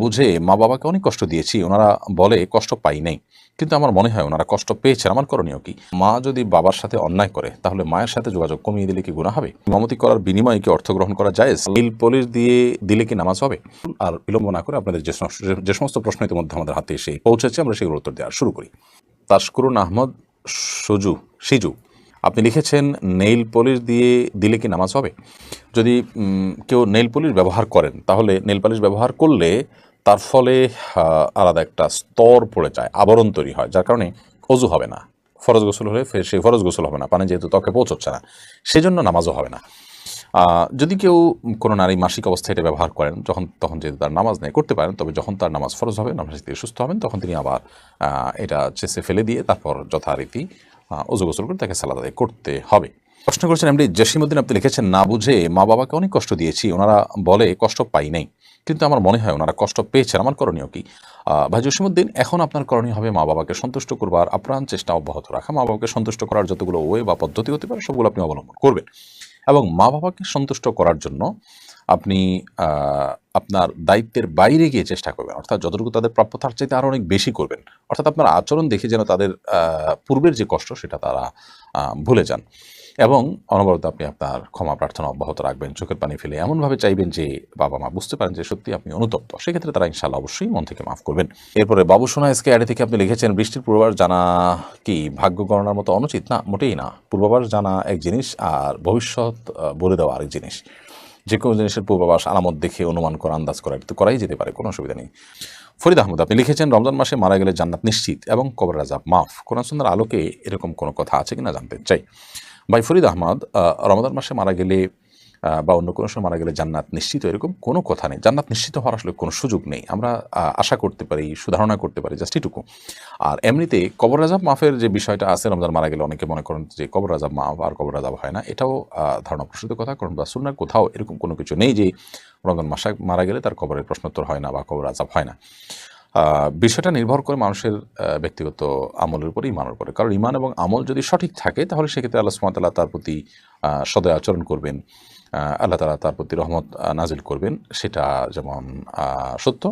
বুঝে মা বাবাকে অনেক কষ্ট দিয়েছি, ওনারা বলে কষ্ট পাই নাই। কিন্তু আমার মনে হয় ওনারা কষ্ট পেয়েছেন, আমার করণীয় কি? মা যদি বাবার সাথে অন্যায় করে, তাহলে মায়ের সাথে যোগাযোগ কমিয়ে দিলে কি গুণা হবে? ইমামতি করার বিনিময়ে কি অর্থ গ্রহণ করা যায়? নীল পলিশ দিয়ে দিলে কি নামাজ হবে? আর বিলম্ব না করে আপনাদের যে সমস্ত প্রশ্ন ইতিমধ্যে আমাদের হাতে এসে পৌঁছেছে, আমরা সেগুলোর উত্তর দেওয়া শুরু করি। তাস্করুন আহমদ সুজু, সিজু, আপনি লিখেছেন, নেইল পলিশ দিয়ে দিলে কি নামাজ হবে? যদি কেউ নেইল পলিশ ব্যবহার করেন, তাহলে নেইল পলিশ ব্যবহার করলে তার ফলে আলাদা একটা স্তর পড়ে যায়, আবরণ তৈরি হয়, যার কারণে অজু হবে না। ফরজ গোসল হলে সেই ফরজ গোসল হবে না, পানি যেহেতু ত্বকে পৌঁছচ্ছে না সেই জন্য নামাজও হবে না। যদি কেউ কোনো নারী মাসিক অবস্থায় এটা ব্যবহার করেন, যখন, তখন যেহেতু তার নামাজ নেই, করতে পারেন, তবে যখন তার নামাজ ফরজ হবে নামাজ থেকে সুস্থ হবেন, তখন তিনি আবার এটা চেষে ফেলে দিয়ে তারপর যথারীতি অজু গোসল করে তাকে সালাদ করতে হবে। প্রশ্ন করেছেন এমনি জসিমুদ্দিন আপনি লিখেছেন, না বুঝে মা বাবাকে অনেক কষ্ট দিয়েছি, ওনারা বলে কষ্ট পাই নাই। কিন্তু আমার মনে হয় ওনারা কষ্ট পেয়েছেন। আমার করণীয় কি? ভাই জসিমুদ্দিন এখন আপনার করণীয় হবে মা বাবাকে সন্তুষ্ট করবার আপ্রাণ চেষ্টা অব্যাহত রাখা। মা বাবাকে সন্তুষ্ট করার যতগুলো ওয়ে বা পদ্ধতি হতে পারে, সবগুলো আপনি অবলম্বন করবেন। এবং মা বাবাকে সন্তুষ্ট করার জন্য আপনি আপনার দায়িত্বের বাইরে গিয়ে চেষ্টা করবেন। অর্থাৎ যতটুকু তাদের প্রাপ্য, তার চাইতে আরও অনেক বেশি করবেন। অর্থাৎ আপনার আচরণ দেখে যেন তাদের পূর্বের যে কষ্ট, সেটা তারা ভুলে যান। এবং অনবরত আপনি আপনার ক্ষমা প্রার্থনা অব্যাহত রাখবেন, চোখের পানি ফেলে এমনভাবে চাইবেন যে বাবা মা বুঝতে পারেন যে সত্যি আপনি অনুতপ্ত। সেক্ষেত্রে তারা ইনশাল্লাহ অবশ্যই মন থেকে মাফ করবেন। এরপরে বাবু সোনা এসকে অ্যাডে থেকে আপনি লিখেছেন, বৃষ্টির পূর্বাভাস জানা কি? ভাগ্য গণনার মতো অনুচিত না, মোটেই না। পূর্বাভাস জানা এক জিনিস আর ভবিষ্যৎ বলে দেওয়া আরেক জিনিস। যে কোনো জিনিসের পূর্বাভাস আলামত দেখে অনুমান করা, আন্দাজ করা তো করাই যেতে পারে, কোনো অসুবিধা নেই। ফরিদ আহমদ, আপনি লিখেছেন, রমজান মাসে মারা গেলে জান্নাত নিশ্চিত এবং কবর রাজাব মাফ। কোরআন সুন্দর আলোকে এরকম কোনো কথা আছে কিনা জানতে চাই। ভাই ফরিদ আহমদ আহ, রমজান মাসে মারা গেলে বা অন্য কোনো সময় মারা গেলে জান্নাত নিশ্চিত এরকম কোনো কথা নেই। জান্নাত নিশ্চিত হওয়ার আসলে কোনো সুযোগ নেই। আমরা আশা করতে পারি সুধারণা করতে পারি জাস্ট এটুকু। আর এমনিতে কবর রাজাব মাফের যে বিষয়টা আছে রমজান মারা গেলে অনেকে মনে করেন যে কবর রাজাব মাফ আর কবর রাজাব হয় না। এটাও ধারণা প্রসূত কথা কারণ বা সুন্নার কোথাও এরকম কোনো কিছু নেই যে রমজান মাসা মারা গেলে তার কবরের প্রশ্নোত্তর হয় না বা কবর আজাব হয় না। বিষয়টা নির্ভর করে মানুষের ব্যক্তিগত আমলের উপরে ইমানের উপরে। কারণ ইমান এবং আমল যদি সঠিক থাকে, তাহলে সেক্ষেত্রে আল্লাহ সুমতাল্লাহ তার প্রতি সদয় আচরণ করবেন। আল্লাহ তালা তার প্রতি রহমত নাজিল করবেন। সেটা যেমন সত্য।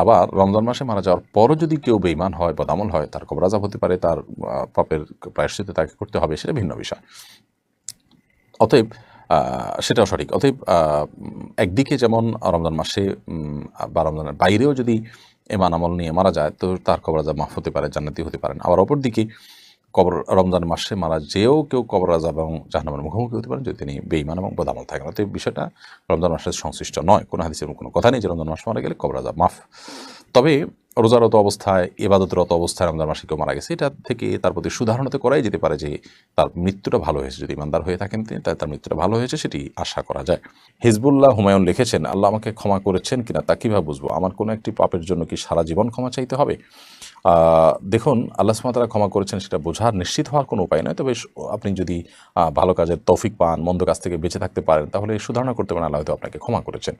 আবার রমজান মাসে মারা যাওয়ার পরও যদি কেউ বেইমান হয় বদামল হয়, তার কবর আজাব হতে পারে, তার পাপের প্রায়শ্চিত তাকে করতে হবে, সেটা ভিন্ন বিষয়। অতএব সেটাও সঠিক। অতএব একদিকে যেমন রমজান মাসে বা রমজানের বাইরেও যদি এমান আমল নিয়ে মারা যায়, তো তার কবর আজাব মাফ হতে পারে, জান্নাতি হতে পারেন আবার অপরদিকে কবর রমজান মাসে মারা যেও কেউ কবর আজাব এবং জাহানামের মুখোমুখি হতে পারেন, যদি তিনি বেইমান এবং বদামল থাকেন। অতএব বিষয়টা রমজান মাসের সংশ্লিষ্ট নয়, কোনো হাদিসের কোনো কথা নেই যে রমজান মাস মারা গেলে কবর আজাব মাফ। তবে রোজারত অবস্থায় এবাদতরত অবস্থায় রমজান মাসে কেউ মারা গেছে, এটা থেকে তার প্রতি সুধারণতে করাই যেতে পারে যে তার মৃত্যুটা ভালো হয়েছে। যদি ইমানদার হয়ে থাকেন তিনি, তার মৃত্যুটা ভালো হয়েছে সেটি আশা করা যায়। হিজবুল্লাহ হুমায়ুন লিখেছেন, আল্লাহ আমাকে ক্ষমা করেছেন কিনা তা কীভাবে বুঝব? আমার কোনো একটি পাপের জন্য কি সারা জীবন ক্ষমা চাইতে হবে? দেখুন, আল্লাহ সুমাতারা ক্ষমা করেছেন সেটা বোঝার নিশ্চিত হওয়ার কোনো উপায় নয়। তবে আপনি যদি ভালো কাজের তৌফিক পান, মন্দ কাজ থেকে বেঁচে থাকতে পারেন, তাহলে সুধারণা করতে পারেন, আল্লাহ হয়তো আপনাকে ক্ষমা করেছেন।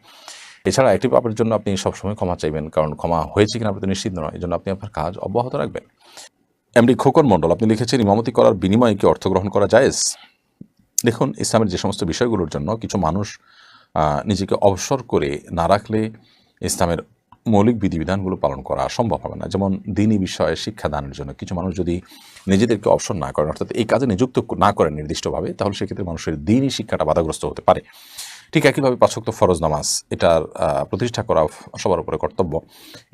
এছাড়া একটি পাপের জন্য আপনি সবসময় ক্ষমা চাইবেন, কারণ ক্ষমা হয়েছে কিনা আপনি নিশ্চিত নয় এই জন্য আপনি আপনার কাজ অব্যাহত রাখবেন। এমডি খোকন মণ্ডল, আপনি লিখেছেন, ইমামতি করার বিনিময়ে কি অর্থ গ্রহণ করা জায়েজ? দেখুন, ইসলামের যে সমস্ত বিষয়গুলোর জন্য কিছু মানুষ নিজেকে অবসর করে না রাখলে ইসলামের মৌলিক বিধিবিধানগুলো পালন করা সম্ভব হবে না। যেমন দিনই বিষয়ে শিক্ষাদানের জন্য কিছু মানুষ যদি নিজেদেরকে অবসর না করেন, অর্থাৎ এই কাজে নিযুক্ত না করেন নির্দিষ্টভাবে, তাহলে সেক্ষেত্রে মানুষের দিনই শিক্ষাটা বাধাগ্রস্ত হতে পারে। ঠিক একইভাবে পাঁচক্ত ফরজ নামাজ, এটার প্রতিষ্ঠা করা সবার উপরে কর্তব্য।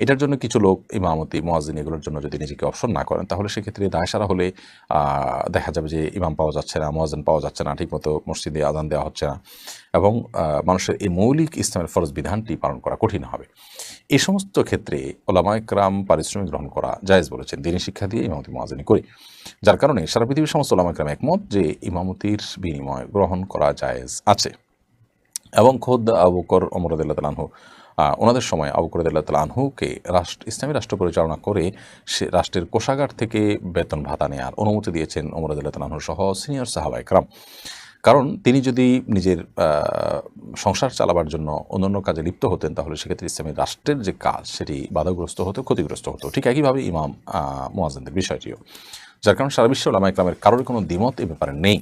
এটার জন্য কিছু লোক, ইমামতি মোয়াজিন এগুলোর জন্য যদি নিজেকে অপশন না করেন, তাহলে সেক্ষেত্রে দায়সারা হলে দেখা যাবে যে ইমাম পাওয়া যাচ্ছে না মোয়াজিন পাওয়া যাচ্ছে না, ঠিকমতো মসজিদে আদান দেওয়া হচ্ছে না এবং মানুষের এই মৌলিক ইসলামের ফরজ বিধানটি পালন করা কঠিন হবে। এই সমস্ত ক্ষেত্রে ওলামায়করাম পারিশ্রমিক গ্রহণ করা জায়েজ বলেছেন। দিনী শিক্ষা দিয়ে ইমামতি মোয়াজিনী করে। যার কারণে সারা পৃথিবীর সমস্ত ওলামায়করাম একমত যে ইমামতির বিনিময় গ্রহণ করা জায়েজ আছে। এবং খোদ আবুকর অমরদুল্লাহ তালাহু ওনাদের সময় আবুকরদুল্লাহ তালাহুকে রাষ্ট্র, ইসলামী রাষ্ট্র পরিচালনা করে সে রাষ্ট্রের কোষাগার থেকে বেতন ভাতা নেওয়ার অনুমতি দিয়েছেন অমরদুল্লাহ তালাহু সহ সিনিয়র সাহাবা একরাম। কারণ তিনি যদি নিজের সংসার চালাবার জন্য অন্যান্য কাজে লিপ্ত হতেন, তাহলে সেক্ষেত্রে ইসলামী রাষ্ট্রের যে কাজ, সেটি বাধাগ্রস্ত হতো, ক্ষতিগ্রস্ত হতো। ঠিক একইভাবে ইমাম মোয়াজেনদের বিষয়টিও। যার কারণে সারা বিশ্বে ওলামা ইকরামের কারোর কোনো দ্বিমত এ ব্যাপারে নেই।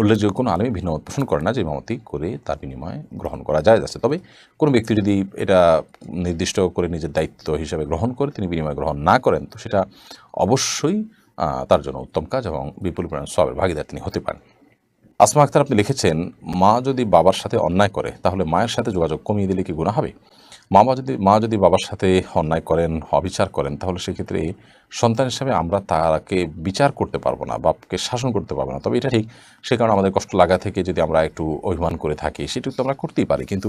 উল্লেখযোগ্য কোনো আলমী ভিন্ন মত পোষণ করে না যে ইমামতি করে তার বিনিময়ে গ্রহণ করা যায় আছে তবে কোনো ব্যক্তি যদি এটা নির্দিষ্ট করে নিজের দায়িত্ব হিসেবে গ্রহণ করে, তিনি বিনিময় গ্রহণ না করেন, তো সেটা অবশ্যই তার জন্য উত্তম কাজ এবং বিপুল পরিমাণ সবের ভাগিদার তিনি হতে পারেন। আসমা আক্তার আপনি লিখেছেন, মা যদি বাবার সাথে অন্যায় করে, তাহলে মায়ের সাথে যোগাযোগ কমিয়ে দিলে কি গুণা হবে? মা বা যদি, মা যদি বাবার সাথে অন্যায় করেন, অবিচার করেন, তাহলে সেক্ষেত্রে সন্তান হিসাবে আমরা তাকে বিচার করতে পারব না, বাপকে শাসন করতে পারব না। তবে এটা ঠিক, সে কারণে আমাদের কষ্ট লাগা থেকে যদি আমরা একটু অভিমান করে থাকি সেটুকু তো আমরা করতেই পারি। কিন্তু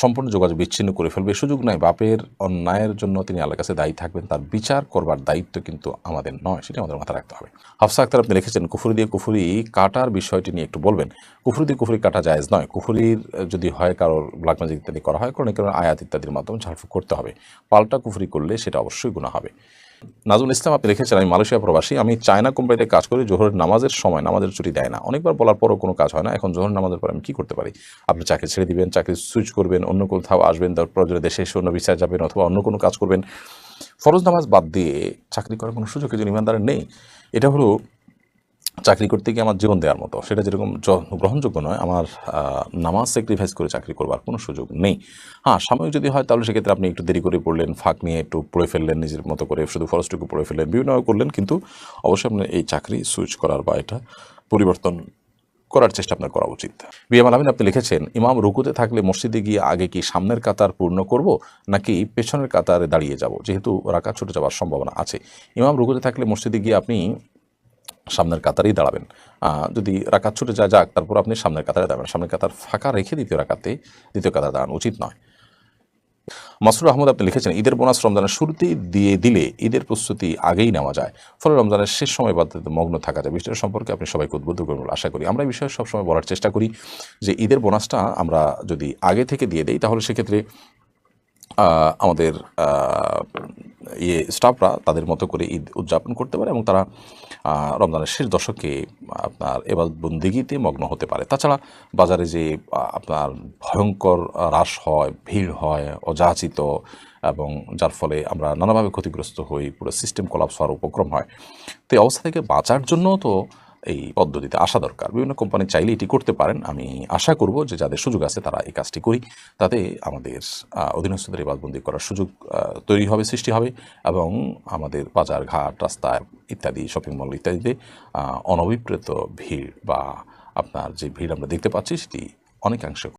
সম্পূর্ণ যোগাযোগ বিচ্ছিন্ন করে ফেলবে সুযোগ নাই। বাপের অন্যায়ের জন্য তিনি আল্লাহর কাছে দায়ী থাকবেন, তার বিচার করবার দায়িত্ব কিন্তু আমাদের নয়, সেটা আমাদের মাথায় রাখতে হবে। হাফসা আক্তার আপনি লিখেছেন, কুফুরি দিয়ে কুফুরি কাটার বিষয়টি নিয়ে একটু বলবেন। কুফুরি দিয়ে কুফুরি কাটা জায়েজ নয়। কুফুরির যদি হয় কারোর ম্যাজিক ইত্যাদি করা হয়, কারণ কারণ আয়াত ইত্যাদির মাধ্যমে ঝাড়ফুঁক করতে হবে। পাল্টা কুফরি করলে সেটা অবশ্যই গুণা হবে। নাজমুল ইসলাম, আপনি লিখেছেন আমি মালয়েশিয়া প্রবাসী। আমি চায়না কোম্পানিতে কাজ করি, জোহরের নামাজের সময় নামাজের ছুটি দেয় না। অনেকবার বলার পরও কোনো কাজ হয় না। এখন জোহর নামাজের পর আমি কী করতে পারি? আপনি চাকরি ছেড়ে দিবেন, চাকরি সুইচ করবেন, অন্য কোথাও আসবেন, তারপর দেশে এসে অন্য বিচার যাবেন অথবা অন্য কোনো কাজ করবেন। ফরজ নামাজ বাদ দিয়ে চাকরি করার কোনো সুযোগ একজন ইমানদারের নেই। এটা হলো চাকরি করতে গিয়ে আমার জীবন দেওয়ার মতো। সেটা যেরকম গ্রহণযোগ্য নয়, আমার নামাজ স্যাক্রিফাইস করে চাকরি করবার কোনো সুযোগ নেই। হ্যাঁ সাময়িক যদি হয় তাহলে সেক্ষেত্রে আপনি একটু দেরি করে পড়লেন, ফাঁক নিয়ে একটু পড়ে ফেললেন, নিজের মতো করে শুধু ফরজটুকু পড়ে ফেললেন বিভিন্নভাবে করলেন, কিন্তু অবশ্যই আপনার এই চাকরি সুইচ করার বা এটা পরিবর্তন করার চেষ্টা আপনার করা উচিত। বিএম আলমিন আপনি লিখেছেন, ইমাম রুকুতে থাকলে মসজিদে গিয়ে আগে কি সামনের কাতার পূর্ণ করব, নাকি পেছনের কাতারে দাঁড়িয়ে যাব? যেহেতু রাকা ছুটে যাওয়ার সম্ভাবনা আছে। ইমাম রুকুতে থাকলে মসজিদে গিয়ে আপনি সামনের কাতারেই দাঁড়াবেন। যদি রাকাত ছুটে যা যাক, তারপর আপনি সামনের কাতারে দাঁড়াবেন। সামনের কাতার ফাঁকা রেখে দ্বিতীয় রাকাতে, দ্বিতীয় কাতারে দাঁড়ানো উচিত নয়। মাসরুর আহমদ, আপনি লিখেছেন, ঈদের বোনাস রমজানের শুরুতেই দিয়ে দিলে ঈদের প্রস্তুতি আগেই নেওয়া যায়। ফলে রমজানের শেষ সময় বাধ্যতে মগ্ন থাকা যায়। বিষয়টা সম্পর্কে আপনি সবাইকে উদ্বুদ্ধ করবেন আশা করি। আমরা এই বিষয়ে সবসময় বলার চেষ্টা করি যে, ঈদের বোনাসটা আমরা যদি আগে থেকে দিয়ে দিই, তাহলে সেক্ষেত্রে আমাদের ইয়ে স্টাফরা তাদের মতো করে ঈদ উদযাপন করতে পারে এবং তারা রমজানের শেষ দশকে, আপনার এবার বন্দিগিতে মগ্ন হতে পারে। তাছাড়া বাজারে যে আপনার ভয়ঙ্কর হ্রাস হয়, ভিড় হয়, অযাচিত এবং যার ফলে আমরা নানাভাবে ক্ষতিগ্রস্ত হই, পুরো সিস্টেম কলাপস হওয়ার উপক্রম হয়, তো এই অবস্থা থেকে বাঁচার জন্য তো এই পদ্ধতিতে আসা দরকার। বিভিন্ন কোম্পানি চাইলে এটি করতে পারেন। আমি আশা করব যে যাদের সুযোগ আছে তারা এই কাজটি করি। তাতে আমাদের অধীনস্থদের এই বাদবন্দি করার সুযোগ তৈরি হবে, সৃষ্টি হবে এবং আমাদের বাজার ঘাট, রাস্তা ইত্যাদি শপিং মল ইত্যাদিতে অনভিপ্রেত ভিড় বা আপনার যে ভিড় আমরা দেখতে পাচ্ছি সেটি অনেকাংশে